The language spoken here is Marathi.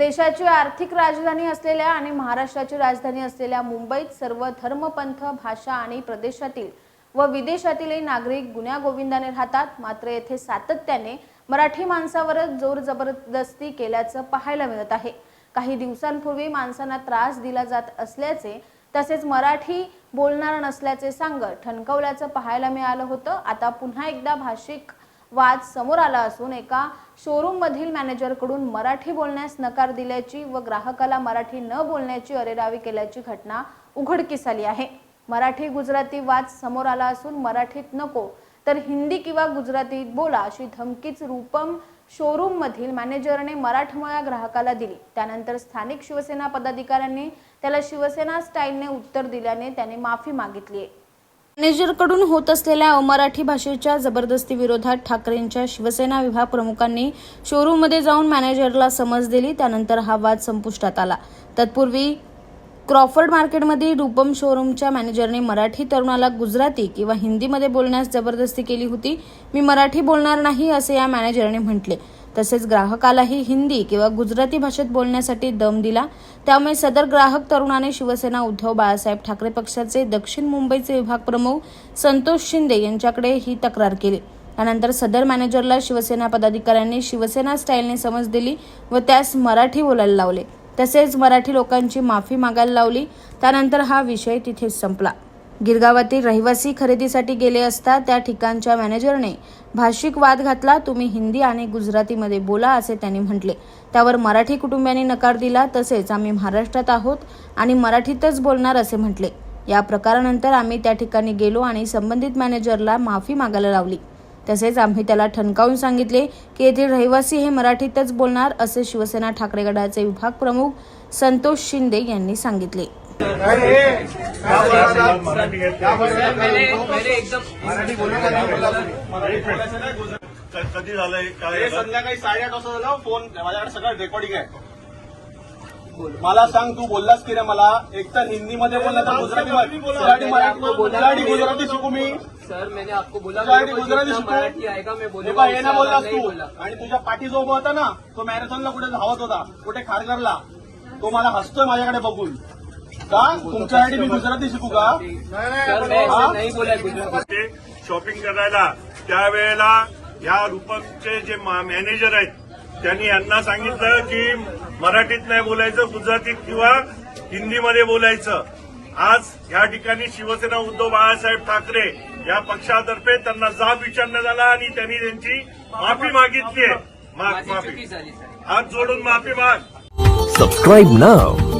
देशाची आर्थिक राजधानी असलेल्या आणि महाराष्ट्राची राजधानी असलेल्या मुंबईत सर्व धर्मपंथ भाषा आणि प्रदेशातील व विदेशातीलही नागरिक गुण्यागोविंदाने राहतात. मात्र येथे सातत्याने मराठी माणसावरच जोर जबरदस्ती केल्याचं पाहायला मिळत आहे. काही दिवसांपूर्वी माणसांना त्रास दिला जात असल्याचे तसेच मराठी बोलणार नसल्याचे सांगत ठणकवल्याचं पाहायला मिळालं होतं. आता पुन्हा एकदा भाषिक वाद समोर आला असून एका शोरूममधील मॅनेजरकडून मराठी बोलण्यास नकार दिल्याची व ग्राहकाला मराठी न बोलण्याची अरेरावी केल्याची घटना उघडकीस आली आहे. मराठी गुजराती वाद समोर आला असून मराठीत नको तर हिंदी किंवा गुजरातीत बोला अशी धमकीच रूपम शोरूम मधील मॅनेजरने मराठमोळ्या ग्राहकाला दिली. त्यानंतर स्थानिक शिवसेना पदाधिकाऱ्यांनी त्याला शिवसेना स्टाईलने उत्तर दिल्याने त्याने माफी मागितली आहे मॅनेजरकडून होत असलेल्या अमराठी भाषेच्या जबरदस्ती विरोधात ठाकरेंच्या शिवसेना विभाग प्रमुखांनी शोरूममध्ये जाऊन मॅनेजरला समज दिली. त्यानंतर हा वाद संपुष्टात आला. तत्पूर्वी क्रॉफर्ड मार्केटमध्ये रूपम शोरूमच्या मॅनेजरने मराठी तरुणाला गुजराती किंवा हिंदीमध्ये बोलण्यास जबरदस्ती केली होती. मी मराठी बोलणार नाही असे या मॅनेजरने म्हटले. तसेच ग्राहकालाही हिंदी किंवा गुजराती भाषेत बोलण्यासाठी दम दिला. त्यामुळे सदर ग्राहक तरुणाने शिवसेना उद्धव बाळासाहेब ठाकरे पक्षाचे दक्षिण मुंबईचे विभाग प्रमुख संतोष शिंदे यांच्याकडे ही तक्रार केली. त्यानंतर सदर मॅनेजरला शिवसेना पदाधिकाऱ्यांनी शिवसेना स्टाईलने समज दिली व त्यास मराठी बोलायला लावले. तसेच मराठी लोकांची माफी मागायला लावली. त्यानंतर हा विषय तिथेच संपला. गिरगावातील रहिवासी खरेदीसाठी गेले असता त्या ठिकाणच्या मॅनेजरने भाषिक वाद घातला तुम्ही हिंदी आणि गुजरातीमध्ये बोला असे त्यांनी म्हटले. त्यावर मराठी कुटुंबियांनी नकार दिला तसेच आम्ही महाराष्ट्रात आहोत आणि मराठीतच बोलणार असे म्हटले. या प्रकारानंतर आम्ही त्या ठिकाणी गेलो आणि संबंधित मॅनेजरला माफी मागायला लावली. तसेच आम्ही त्याला ठणकावून सांगितले की येथील रहिवासी हे मराठीतच बोलणार असे शिवसेना ठाकरे गटाचे विभाग प्रमुख संतोष शिंदे यांनी सांगितले. कधी झालंय काय हे संध्याकाळी साडेआठ वाजता झालं फोन माझ्याकडे सगळं रेकॉर्डिंग आहे मला सांग तू बोललास की रे मला एक तर हिंदी मध्ये बोलला तर गुजराती मराठी मराठी गुजराती गुजराती शिकू मी सर मैंने आपको बोला. गुजराती गुजराती शिकू मराठी आएगा मैं हे हे ना बोललास तू आणि तुझ्या पाठी जो उभा होता ना तो मॅरेथॉनला कुठे धावत होता कुठे खारघरला तो मला हसतोय माझ्याकडे बघून का? तुमच्यासाठी मी गुजराती शिकू का? सर मैं? ऐसे नहीं बोला शॉपिंग करायला त्यावेळेला या रूपमचे जे मॅनेजर आहेत त्यांनी यांना सांगितलं की मराठीत नाही बोलायचं गुजरातीत किंवा हिंदीमध्ये बोलायचं. आज या ठिकाणी शिवसेना उद्धव बाळासाहेब ठाकरे या पक्षातर्फे त्यांना जाब विचारण्यात आला आणि त्यांनी त्यांची माफी मागितली माफी हात जोडून माफी माग. Subscribe now